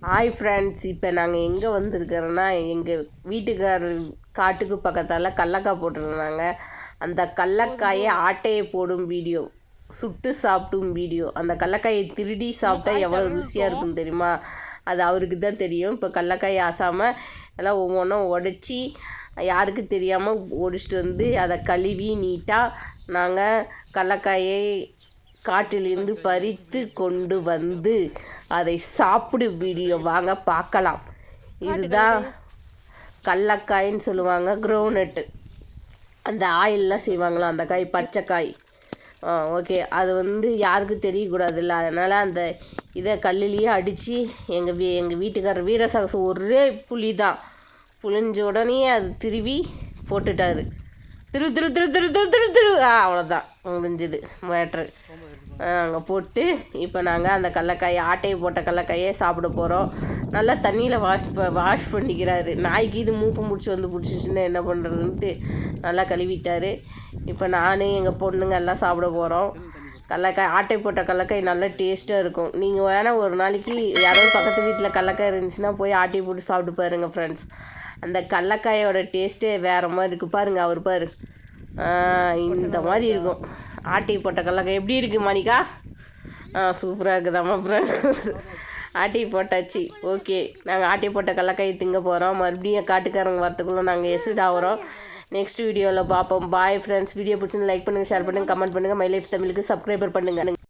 Hi friends இப்போ நாங்கள் எங்கே வந்திருக்கிறோன்னா எங்கள் வீட்டுக்காரர் காட்டுக்கு பக்கத்தால் கடலக்காய் போட்டிருந்தாங்க. அந்த கடலக்காயை ஆட்டையை போடும் வீடியோ சுட்டு சாப்பிட்டும் வீடியோ. அந்த கடலக்காயை திருடி சாப்பிட்டா எவ்வளோ ருசியாக இருக்கும். தெரியுமா? அது அவருக்கு தான் தெரியும். இப்போ கடலக்காயை ஆசாமல் எல்லாம் ஒவ்வொன்றும் உடச்சி யாருக்கு தெரியாமல் ஒடிச்சிட்டு வந்து அதை கழுவி நீட்டாக நாங்கள் கடலக்காயை காட்டிலிருந்து பறித்து கொண்டு வந்து அதை சாப்பிடு வீடியோ. வாங்க பார்க்கலாம். இதுதான் கடலக்காயின்னு சொல்லுவாங்க க்ரௌனட்டு அந்த ஆயிலெலாம் செய்வாங்களா அந்த காய் பச்சைக்காய். ஓகே. அது வந்து யாருக்கும் தெரியக்கூடாதுல்ல. அதனால் அந்த இதை கல்லுலேயே அடித்து எங்கள் வீ எங்கள் வீட்டுக்காரர் வீரசாகசம் ஒரே புளி தான் புளிஞ்ச உடனே அது திருவி போட்டுட்டாரு. திரு திரு திரு திரு திரு திரு திரு. ஆ அவ்வளோதான் முடிஞ்சுது. மேட்ரு. அங்கே போட்டு இப்போ நாங்கள் அந்த கடலக்காயை ஆட்டையை போட்ட கடலக்காயே சாப்பிட போகிறோம் நல்லா தண்ணியில் வாஷ் ப வாஷ் பண்ணிக்கிறாரு. நாய்க்கு இது மூக்கு முடிச்சு வந்து பிடிச்சிச்சின்னா என்ன பண்ணுறதுன்ட்டு நல்லா கழுவிட்டாரு. இப்போ நான் எங்கள் பொண்ணுங்க எல்லாம் சாப்பிட போகிறோம் கடலக்காய் ஆட்டை போட்ட கடலக்காய் நல்லா டேஸ்ட்டாக இருக்கும். நீங்கள் வேணால் ஒரு நாளைக்கு யாராவது பக்கத்து வீட்டில் கடலக்காய் இருந்துச்சுன்னா போய் ஆட்டி போட்டு சாப்பிட்டு பாருங்கள் ஃப்ரெண்ட்ஸ் அந்த கடலக்காயோட டேஸ்ட்டே வேறு மாதிரி இருக்குது பாருங்கள் அவர் பாரு. இந்த மாதிரி இருக்கும். ஆட்டி போட்ட கடலக்காய் எப்படி இருக்குது மாணிக்கா? ஆ சூப்பராக இருக்குதாம்மா ஃப்ரெண்ட்ஸ் ஆட்டி போட்டாச்சு. ஓகே நாங்கள் ஆட்டி போட்ட கடலக்காய் திங்க போகிறோம் மறுபடியும் காட்டுக்காரங்க வரத்துக்குள்ளே நாங்கள் எசிட் ஆகிறோம். நெக்ஸ்ட் வீடியோவில் பார்ப்போம் பாய் ஃப்ரெண்ட்ஸ் வீடியோ பிடிச்சிருந்து லைக் பண்ணுங்கள் ஷேர் பண்ணுங்கள் கமெண்ட் பண்ணுங்கள் மை லைஃப் தமிழுக்கு சப்ஸ்கிரைபர் பண்ணுங்கள்